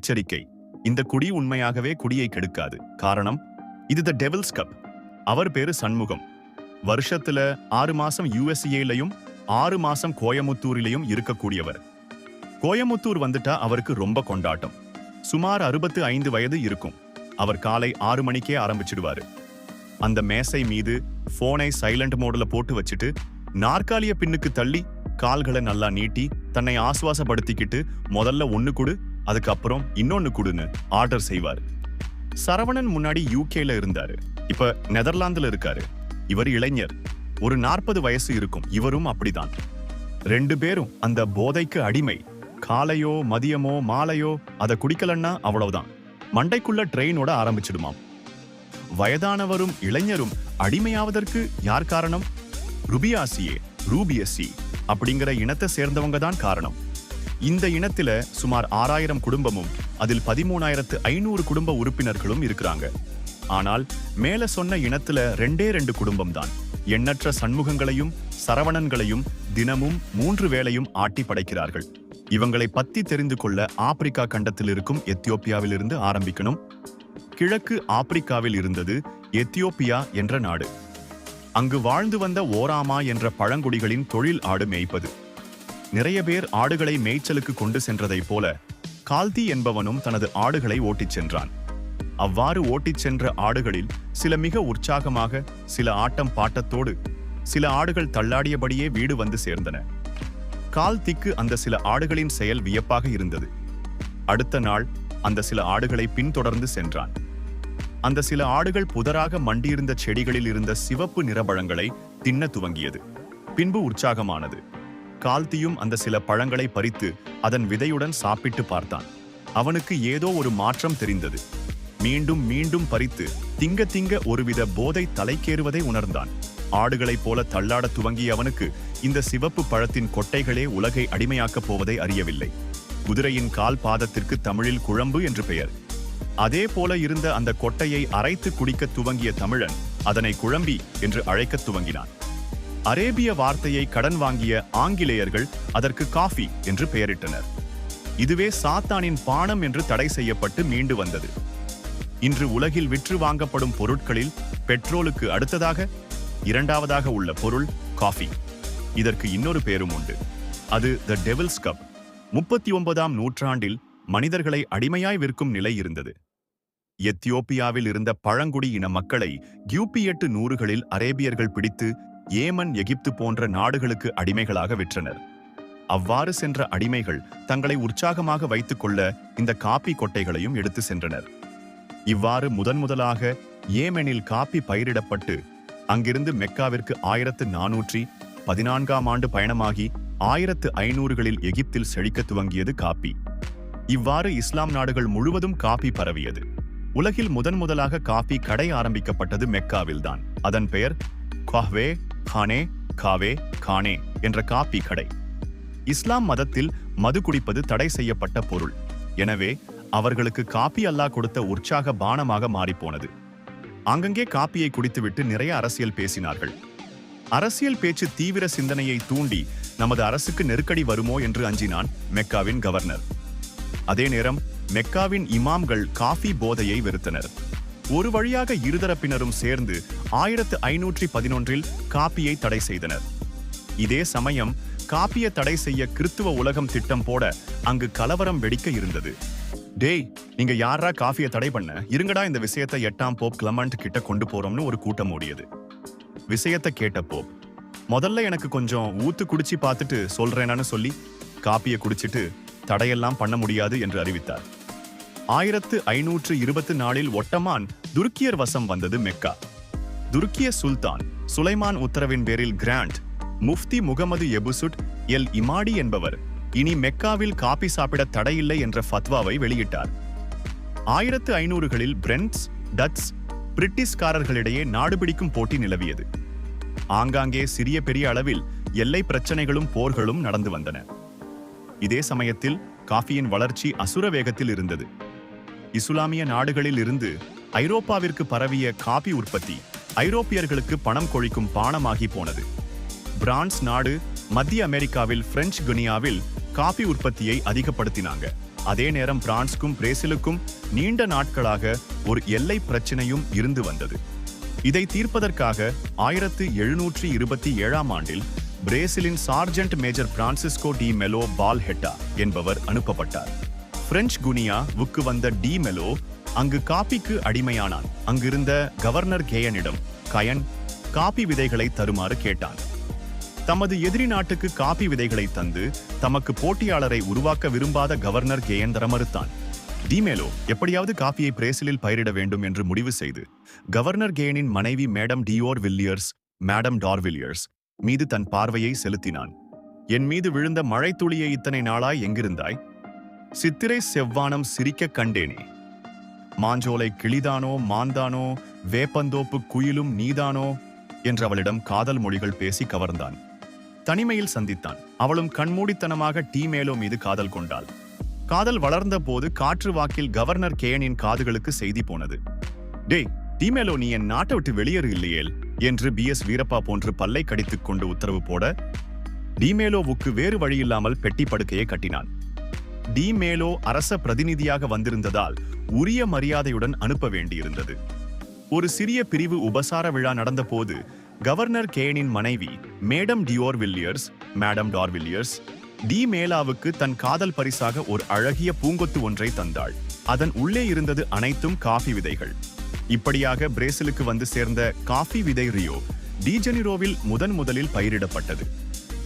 எச்சரிக்கை. இந்த குடி உண்மையாகவே குடியை கெடுக்காது. காரணம் இது த டெவில்ஸ் கப் அவர் பேரு சண்முகம். வருஷத்துல ஆறு மாசம் யூஎஸ்ஏலையும் ஆறு மாசம் கோயமுத்தூரிலையும் இருக்கக்கூடியவர். கோயமுத்தூர் வந்துட்டா அவருக்கு ரொம்ப கொண்டாட்டம். சுமார் அறுபத்து ஐந்து வயது இருக்கும். அவர் காலை ஆறு மணிக்கே ஆரம்பிச்சிடுவாரு. அந்த மேசை மீது போனை சைலண்ட் மோட்ல போட்டு வச்சுட்டு நாற்காலிய பின்னுக்கு தள்ளி கால்களை நல்லா நீட்டி தன்னை ஆசுவாசப்படுத்திக்கிட்டு முதல்ல ஒன்னு கொடு அதுக்கப்புறம் இன்னொன்னு கொடுன்னு ஆர்டர் செய்வார். சரவணன் முன்னாடி யூகேல இருந்தாரு. இப்ப நெதர்லாந்துல இருக்காரு. இவர் இளைஞர். ஒரு நாற்பது வயசு இருக்கும். இவரும் அப்படிதான். ரெண்டு பேரும் அந்த போதைக்கு அடிமை. காலையோ மதியமோ மாலையோ அதை குடிக்கலன்னா அவ்வளவுதான். மண்டைக்குள்ள ட்ரெயினோட ஆரம்பிச்சிடுமாம். வயதானவரும் இளைஞரும் அடிமையாவதற்கு யார் காரணம்? ருபியாசியே ரூபியசி அப்படிங்கிற இனத்தை சேர்ந்தவங்க தான் காரணம். இந்த இனத்தில சுமார் ஆறாயிரம் குடும்பமும் அதில் பதிமூணாயிரத்து ஐநூறு குடும்ப உறுப்பினர்களும் இருக்கிறாங்க. ஆனால் மேல சொன்ன இனத்துல ரெண்டே ரெண்டு குடும்பம் தான் எண்ணற்ற சண்முகங்களையும் சரவணன்களையும் தினமும் மூன்று வேளையும் ஆட்டி படைக்கிறார்கள். இவங்களை பத்தி தெரிந்து கொள்ள ஆப்பிரிக்கா கண்டத்தில் இருக்கும் எத்தியோப்பியாவிலிருந்து ஆரம்பிக்கணும். கிழக்கு ஆப்பிரிக்காவில் இருந்தது எத்தியோப்பியா என்ற நாடு. அங்கு வாழ்ந்து வந்த ஓராமா என்ற பழங்குடிகளின் தொழில் ஆடு மேய்ப்பது. நிறைய பேர் ஆடுகளை மேய்ச்சலுக்கு கொண்டு சென்றதைப் போல கால்தி என்பவனும் தனது ஆடுகளை ஓட்டிச் சென்றான். அவ்வாறு ஓட்டிச் சென்ற ஆடுகளில் சில மிக உற்சாகமாக சில ஆட்டம் பாட்டத்தோடு சில ஆடுகள் தள்ளாடியபடியே வீடு வந்து சேர்ந்தன. கால்திக்கு அந்த சில ஆடுகளின் செயல் வியப்பாக இருந்தது. அடுத்த நாள் அந்த சில ஆடுகளை பின்தொடர்ந்து சென்றான். அந்த சில ஆடுகள் புதராக மண்டியிருந்த செடிகளில் இருந்த சிவப்பு நிறபழங்களை தின்ன துவங்கியது. பின்பு உற்சாகமானது. கால்த்தியும் அந்த சில பழங்களை பறித்து அதன் விதையுடன் சாப்பிட்டு பார்த்தான். அவனுக்கு ஏதோ ஒரு மாற்றம் தெரிந்தது. மீண்டும் மீண்டும் பறித்து திங்க திங்க ஒருவித போதை தலைக்கேறுவதை உணர்ந்தான். ஆடுகளைப் போல தள்ளாடத் துவங்கிய அவனுக்கு இந்த சிவப்பு பழத்தின் கொட்டைகளே உலகை அடிமையாக்கப் போவதை அறியவில்லை. குதிரையின் கால் பாதத்திற்கு தமிழில் குழம்பு என்று பெயர். அதே போல இருந்த அந்த கொட்டையை அரைத்து குடிக்க துவங்கிய தமிழன் அதனை குழம்பி என்று அழைக்கத் துவங்கினான். அரேபிய வார்த்தையை கடன் வாங்கிய ஆங்கிலேயர்கள் அதற்கு காஃபி என்று பெயரிட்டனர். இதுவே சாத்தானின் பானம் என்று தடை செய்யப்பட்டு மீண்டு வந்தது. இன்று உலகில் விற்று வாங்கப்படும் பொருட்களில் பெட்ரோலுக்கு அடுத்ததாக இரண்டாவதாக உள்ள பொருள் காஃபி. இதற்கு இன்னொரு பேரும் உண்டு. அது த டெவில்ஸ் கப் முப்பத்தி ஒன்பதாம் நூற்றாண்டில் மனிதர்களை அடிமையாய் விற்கும் நிலை இருந்தது. எத்தியோப்பியாவில் இருந்த பழங்குடி இன மக்களை கியூபியட்டு நூறுகளில் அரேபியர்கள் பிடித்து ஏமன் எகிப்து போன்ற நாடுகளுக்கு அடிமைகளாக விற்றனர். அவ்வாறு சென்ற அடிமைகள் தங்களை உற்சாகமாக வைத்துக் கொள்ள இந்த காப்பி கொட்டைகளையும் எடுத்து சென்றனர். இவ்வாறு முதன் முதலாக ஏமெனில் காப்பி பயிரிடப்பட்டு அங்கிருந்து மெக்காவிற்கு ஆயிரத்து நானூற்றி பதினான்காம் ஆண்டு பயணமாகி ஆயிரத்து ஐநூறுகளில் எகிப்தில் செழிக்க துவங்கியது காப்பி. இவ்வாறு இஸ்லாம் நாடுகள் முழுவதும் காபி பரவியது. உலகில் முதன் முதலாக காபி கடை ஆரம்பிக்கப்பட்டது மெக்காவில்தான். அதன் பெயர் குவாஹ்வே கானே காவே கானே என்ற காபி கடை. இஸ்லாம் மதத்தில் மது குடிப்பது தடை செய்யப்பட்ட பொருள். எனவே அவர்களுக்கு காப்பி அல்லாஹ் கொடுத்த உற்சாக பானமாக மாறிப்போனது. அங்கங்கே காப்பியை குடித்துவிட்டு நிறைய அரசியல் பேசினார்கள். அரசியல் பேச்சு தீவிர சிந்தனையை தூண்டி நமது அரசுக்கு நெருக்கடி வருமோ என்று அஞ்சினான் மெக்காவின் கவர்னர். அதே நேரம் மெக்காவின் இமாம்கள் காஃபி போதையை வெறுத்தனர். ஒரு வழியாக இருதரப்பினரும் சேர்ந்து ஆயிரத்து ஐநூற்றி பதினொன்றில் காப்பியை தடை செய்தனர். இதே சமயம் காப்பிய தடை செய்ய கிறித்துவ உலகம் திட்டம் போட அங்கு கலவரம் வெடிக்க இருந்தது. டேய் நீங்க யாரா காஃபியை தடை பண்ண? இருங்கடா இந்த விஷயத்தை எட்டாம் போப் கிளமண்ட் கிட்ட கொண்டு போறோம்னு ஒரு கூட்டம் ஓடியது. விஷயத்தை கேட்ட போப் முதல்ல எனக்கு கொஞ்சம் ஊத்து குடிச்சு பார்த்துட்டு சொல்றேனான்னு சொல்லி காப்பியை குடிச்சிட்டு தடையெல்லாம் பண்ண முடியாது என்று அறிவித்தார். ஆயிரத்து ஐநூற்று இருபத்து நாலில் ஒட்டமான் துருக்கியர் வசம் வந்தது மெக்கா. துருக்கிய சுல்தான் சுலைமான் உத்தரவின் பேரில் grand mufti Mohammed Ebussuud el Imadi என்பவர் இனி மெக்காவில் காபி சாப்பிட தடையில்லை என்ற ஃபத்வாவை வெளியிட்டார். ஆயிரத்து ஐநூறுகளில் பிரெண்ட்ஸ் டட்ஸ் பிரிட்டிஷ்காரர்களிடையே நாடுபிடிக்கும் போட்டி நிலவியது. ஆங்காங்கே சிறிய பெரிய அளவில் எல்லை பிரச்சனைகளும் போர்களும் நடந்து வந்தன. இதே சமயத்தில் காஃபியின் வளர்ச்சி அசுர வேகத்தில் இருந்தது. இசுலாமிய நாடுகளில் இருந்து ஐரோப்பாவிற்கு பரவிய காபி உற்பத்தி ஐரோப்பியர்களுக்கு பணம் கொழிக்கும் பானமாகி போனது. பிரான்ஸ் நாடு மத்திய அமெரிக்காவில் பிரெஞ்சு குனியாவில் காபி உற்பத்தியை அதிகப்படுத்தினாங்க. அதே நேரம் பிரான்ஸ்க்கும் பிரேசிலுக்கும் நீண்ட நாட்களாக ஒரு எல்லை பிரச்சனையும் இருந்து வந்தது. இதை தீர்ப்பதற்காக ஆயிரத்து எழுநூற்றி இருபத்தி ஏழாம் ஆண்டில் பிரேசிலின் sergeant major Francisco de Melo Palheta என்பவர் அனுப்பப்பட்டார். பிரெஞ்சு குனியாவுக்கு வந்த டி மெலோ அங்கு காப்பிக்கு அடிமையானான். அங்கிருந்த கவர்னர் கேயனிடம் கயன் காபி விதைகளை தருமாறு கேட்டான். தமது எதிரி நாட்டுக்கு காபி விதைகளை தந்து தமக்கு போட்டியாளரை உருவாக்க விரும்பாத கவர்னர் கேயன் தர மறுத்தான் டிமேலோ எப்படியாவது காபியை பிரேசிலில் பயிரிட வேண்டும் என்று முடிவு செய்து கவர்னர் கேயனின் மனைவி madam d'Orvilliers madam d'Orvilliers மீது தன் பார்வையை செலுத்தினான். என் மீது விழுந்த மழைத்துளியை இத்தனை நாளாய் எங்கிருந்தாய்? சித்திரை செவ்வானம் சிரிக்க கண்டேனே. மாஞ்சோலை கிளிதானோ மாந்தானோ வேப்பந்தோப்பு குயிலும் நீதானோ என்று அவளிடம் காதல் மொழிகள் பேசி கவர்ந்தான். தனிமையில் சந்தித்தான். அவளும் கண்மூடித்தனமாக டீ மேலோ மீது காதல் கொண்டாள். காதல் வளர்ந்த போது காற்று வாக்கில் கவர்னர் கேயனின் காதுகளுக்கு செய்தி போனது. டேய் டீமேலோ நீ என் நாட்டை விட்டு வெளியேறு இல்லையேல் என்று பி. எஸ். வீரப்பா போன்று பல்லை கடித்துக் கொண்டு உத்தரவு போட டிமேலோவுக்கு வேறு வழியில்லாமல் பெட்டி படுக்கையை கட்டினான். டிமேலோ அரச பிரதிநிதியாக வந்திருந்ததால் உரிய மரியாதையுடன் அனுப்ப வேண்டியிருந்தது. ஒரு சிறிய பிரிவு உபசார விழா நடந்தபோது கவர்னர் கேனின் மனைவி madam d'Orvilliers madam d'Orvilliers de மேலாவுக்கு தன் காதல் பரிசாக ஒரு அழகிய பூங்கொத்து ஒன்றை தந்தாள். அதன் உள்ளே இருந்தது அனைத்தும் காஃபி விதைகள். இப்படியாக பிரேசிலுக்கு வந்து சேர்ந்த காஃபி விதை ரியோ டிஜெனிரோவில் முதன் முதலில் பயிரிடப்பட்டது.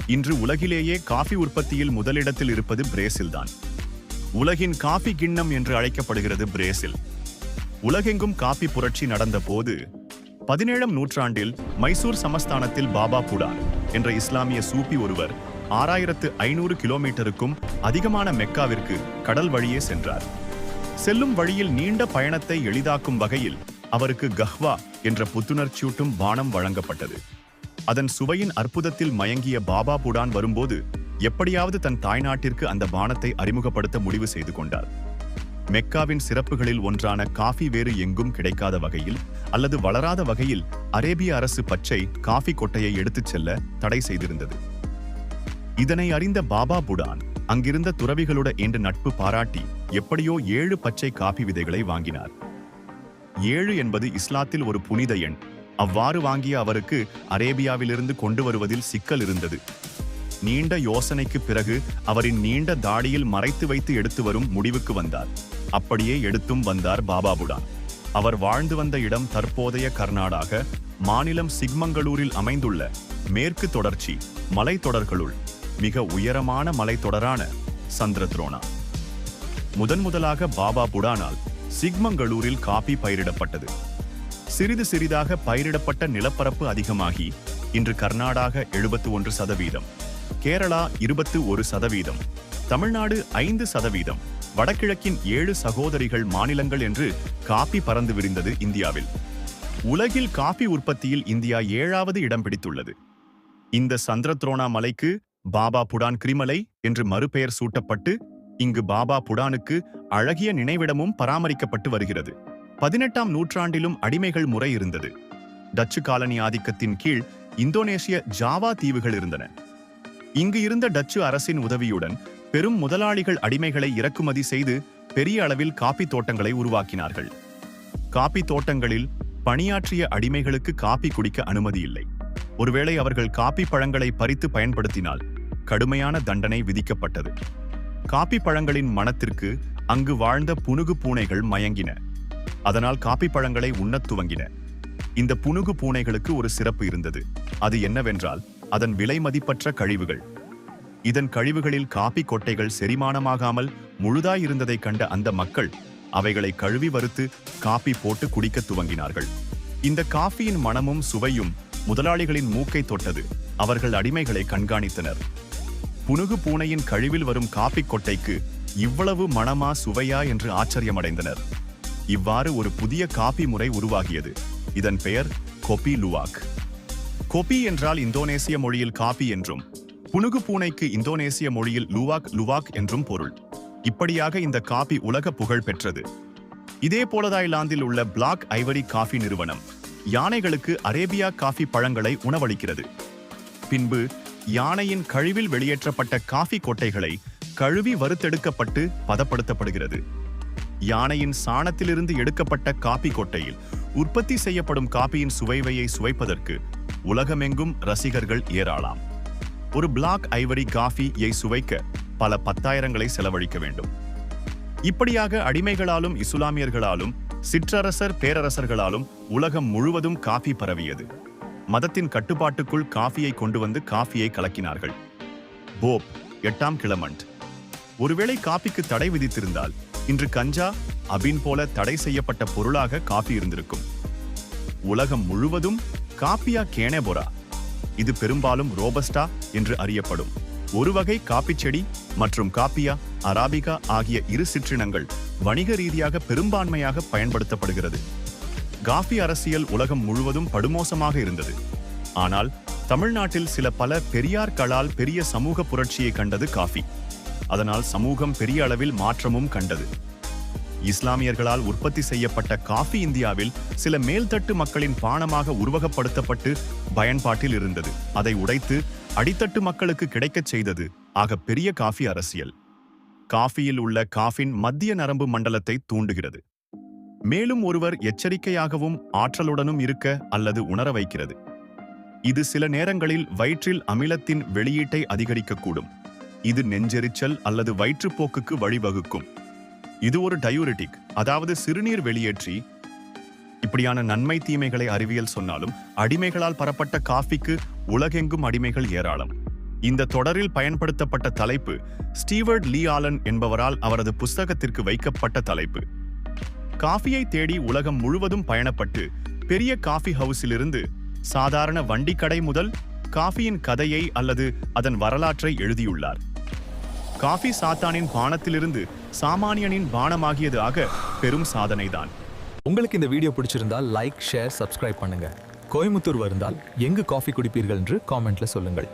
இன்று உலகிலேயே காஃபி உற்பத்தியில் முதலிடத்தில் இருப்பது பிரேசில்தான். உலகின் காஃபி கிண்ணம் என்று அழைக்கப்படுகிறது பிரேசில். உலகெங்கும் காபி புரட்சி நடந்த போது பதினேழாம் நூற்றாண்டில் மைசூர் சமஸ்தானத்தில் பாபா புடான் என்ற இஸ்லாமிய சூப்பி ஒருவர் ஆறாயிரத்து ஐநூறு கிலோமீட்டருக்கும் அதிகமான மெக்காவிற்கு கடல் வழியே சென்றார். செல்லும் வழியில் நீண்ட பயணத்தை எளிதாக்கும் வகையில் அவருக்கு கஹ்வா என்ற புத்துணர்ச்சியூட்டும் பானம் வழங்கப்பட்டது. அதன் சுவையின் அற்புதத்தில் மயங்கிய பாபா புடான் வரும்போது எப்படியாவது தன் தாய்நாட்டிற்கு அந்த பானத்தை அறிமுகப்படுத்த முடிவு செய்து கொண்டார். மெக்காவின் சிறப்புகளில் ஒன்றான காஃபி வேறு எங்கும் கிடைக்காத வகையில் அல்லது வளராத வகையில் அரேபிய அரசு பச்சை காஃபி கொட்டையை எடுத்துச் செல்ல தடை செய்திருந்தது. இதனை அறிந்த பாபா புடான் அங்கிருந்த துறவிகளோட என்று நட்பு பாராட்டி எப்படியோ ஏழு பச்சை காபி விதைகளை வாங்கினார். ஏழு என்பது இஸ்லாத்தில் ஒரு புனித எண். அவ்வாறு வாங்கிய அவருக்கு அரேபியாவிலிருந்து கொண்டு வருவதில் சிக்கல் இருந்தது. நீண்ட யோசனைக்கு பிறகு அவரின் நீண்ட தாடியில் மறைத்து வைத்து எடுத்து வரும் முடிவுக்கு வந்தார். அப்படியே எடுத்தும் வந்தார் பாபா புடான் அவர் வாழ்ந்து வந்த இடம் தற்போதைய கர்நாடக மாநிலம் சிக்மங்களூரில் அமைந்துள்ள மேற்கு தொடர்ச்சி மலைத்தொடர்களுள் மிக உயரமான மலைத்தொடரான சந்திரத்ரோனா முதன் முதலாக பாபா புடானால் சிக்மங்களூரில் காபி பயிரிடப்பட்டது. சிறிது சிறிதாக பயிரிடப்பட்ட நிலப்பரப்பு அதிகமாகி இன்று கர்நாடக எழுபத்து ஒன்று சதவீதம். கேரளா இருபத்து ஒரு சதவீதம் தமிழ்நாடு ஐந்து சதவீதம் வடகிழக்கின் ஏழு சகோதரிகள் மாநிலங்கள் என்று காபி பறந்து விரிந்தது இந்தியாவில். உலகில் காபி உற்பத்தியில் இந்தியா ஏழாவது இடம் பிடித்துள்ளது. இந்த சந்திரத்ரோணா மலைக்கு பாபா புடான் கிரிமலை என்று மறுபெயர் சூட்டப்பட்டு இங்கு பாபா புடானுக்கு அழகிய நினைவிடமும் பராமரிக்கப்பட்டு வருகிறது. பதினெட்டாம் நூற்றாண்டிலும் அடிமைகள் முறை இருந்தது. டச்சு காலனி ஆதிக்கத்தின் கீழ் இந்தோனேசிய ஜாவா தீவுகள் இருந்தன. இங்கு இருந்த டச்சு அரசின் உதவியுடன் பெரும் முதலாளிகள் அடிமைகளை இறக்குமதி செய்து பெரிய அளவில் காப்பி தோட்டங்களை உருவாக்கினார்கள். காப்பி தோட்டங்களில் பணியாற்றிய அடிமைகளுக்கு காப்பி குடிக்க அனுமதி இல்லை. ஒருவேளை அவர்கள் காப்பி பழங்களை பறித்து பயன்படுத்தினால் கடுமையான தண்டனை விதிக்கப்பட்டது. காப்பி பழங்களின் மனத்திற்கு அங்கு வாழ்ந்த புனுகு பூனைகள் மயங்கின. அதனால் காப்பி பழங்களை உண்ணத் துவங்கின. இந்த புனுகு பூனைகளுக்கு ஒரு சிறப்பு இருந்தது. அது என்னவென்றால் அதன் விலை மதிப்பற்ற கழிவுகள். இதன் கழிவுகளில் காப்பி கொட்டைகள் செரிமானமாகாமல் முழுதாயிருந்ததை கண்ட அந்த மக்கள் அவைகளை கழுவி வறுத்து காப்பி போட்டு குடிக்கத் துவங்கினார்கள். இந்த காஃபியின் மனமும் சுவையும் முதலாளிகளின் மூக்கை தொட்டது. அவர்கள் அடிமைகளை கண்காணித்தனர். புனுகு பூனையின் கழிவில் வரும் காப்பி கொட்டைக்கு இவ்வளவு மணமா சுவையா என்று ஆச்சரியமடைந்தனர். இவ்வாறு ஒரு புதிய காபி முறை உருவாகியது. இதன் பெயர் கொபி லுவாக். கொபி என்றால் இந்தோனேசிய மொழியில் காபி என்றும் புனுகு பூனைக்கு இந்தோனேசிய மொழியில் லுவாக் லுவாக் என்றும் பொருள். இப்படியாக இந்த காபி உலக புகழ் பெற்றது. இதே போலதாய்லாந்தில் உள்ள பிளாக் ஐவரி காஃபி நிறுவனம் யானைகளுக்கு அரேபியா காஃபி பழங்களை உணவளிக்கிறது. பின்பு யானையின் கழிவில் வெளியேற்றப்பட்ட காஃபி கொட்டைகளை கழுவி வறுத்தெடுக்கப்பட்டு பதப்படுத்தப்படுகிறது. யானையின் சாணத்திலிருந்து எடுக்கப்பட்ட காபி கொட்டையில் உற்பத்தி செய்யப்படும் காபியின் சுவைவையை சுவைப்பதற்கு உலகமெங்கும் ரசிகர்கள் ஏராளம். ஒரு பிளாக் ஐவரி காஃபியை சுவைக்க பல பத்தாயிரங்களை செலவழிக்க வேண்டும். இப்படியாக அடிமைகளாலும் இசுலாமியர்களாலும் சிற்றரசர் பேரரசர்களாலும் உலகம் முழுவதும் காஃபி பரவியது. மதத்தின் கட்டுப்பாட்டுக்குள் காஃபியை கொண்டு வந்து காஃபியை கலக்கினார்கள். போப் எட்டாம் கிளமண்ட். ஒருவேளை காபிக்கு தடை விதித்திருந்தால் இன்று கஞ்சா அபின் போல தடை செய்யப்பட்ட பொருளாக காபி இருந்திருக்கும். உலகம் முழுவதும் காப்பியா கேனேபோரா இது பெரும்பாலும் ரோபஸ்டா என்று அறியப்படும். ஒரு வகை காப்பி செடி மற்றும் காப்பியா அராபிகா ஆகிய இரு சிற்றினங்கள் வணிக ரீதியாக பெரும்பான்மையாக பயன்படுத்தப்படுகிறது. காஃபி அரசியல் உலகம் முழுவதும் படுமோசமாக இருந்தது. ஆனால் தமிழ்நாட்டில் சில பல பெரியார்களால் பெரிய சமூக புரட்சியை கண்டது காஃபி. அதனால் சமூகம் பெரிய அளவில் மாற்றமும் கண்டது. இஸ்லாமியர்களால் உற்பத்தி செய்யப்பட்ட காஃபி இந்தியாவில் சில மேல்தட்டு மக்களின் பானமாக உருவகப்படுத்தப்பட்டு பயன்பாட்டில் இருந்தது. அதை உடைத்து அடித்தட்டு மக்களுக்கு கிடைக்கச் செய்தது. ஆக பெரிய காஃபி அரசியல். காஃபியில் உள்ள காஃபின் மத்திய நரம்பு மண்டலத்தை தூண்டுகிறது. மேலும் ஒருவர் எச்சரிக்கையாகவும் ஆற்றலுடனும் இருக்க அல்லது உணர வைக்கிறது. இது சில நேரங்களில் வயிற்றில் அமிலத்தின் வெளியீட்டை அதிகரிக்கக்கூடும். இது நெஞ்செரிச்சல் அல்லது வயிற்றுப்போக்குக்கு வழிவகுக்கும். இது ஒரு டயூரிட்டிக் அதாவது சிறுநீர் வெளியேற்றி இப்படியான நன்மை தீமைகளை அறிவியல் சொன்னாலும் அடிமைகளால் பரப்பட்ட காஃபிக்கு உலகெங்கும் அடிமைகள் ஏராளம். இந்த தொடரில் பயன்படுத்தப்பட்ட தலைப்பு ஸ்டீவர்ட் லீ ஆலன் என்பவரால் அவரது புஸ்தகத்திற்கு வைக்கப்பட்ட தலைப்பு. காஃபியை தேடி உலகம் முழுவதும் பயணப்பட்டு பெரிய காஃபி ஹவுஸிலிருந்து சாதாரண வண்டிக்கடை முதல் காஃபியின் கதையை அல்லது அதன் வரலாற்றை எழுதியுள்ளார். காஃபி சாத்தானின் பானத்திலிருந்து சாமானியனின் பானமாகியதாக பெரும் சாதனைதான். உங்களுக்கு இந்த வீடியோ பிடிச்சிருந்தால் லைக் ஷேர் சப்ஸ்கிரைப் பண்ணுங்க. கோயம்புத்தூர் வந்தால் எங்கு காஃபி குடிப்பீர்கள் என்று காமெண்ட்ல சொல்லுங்கள்.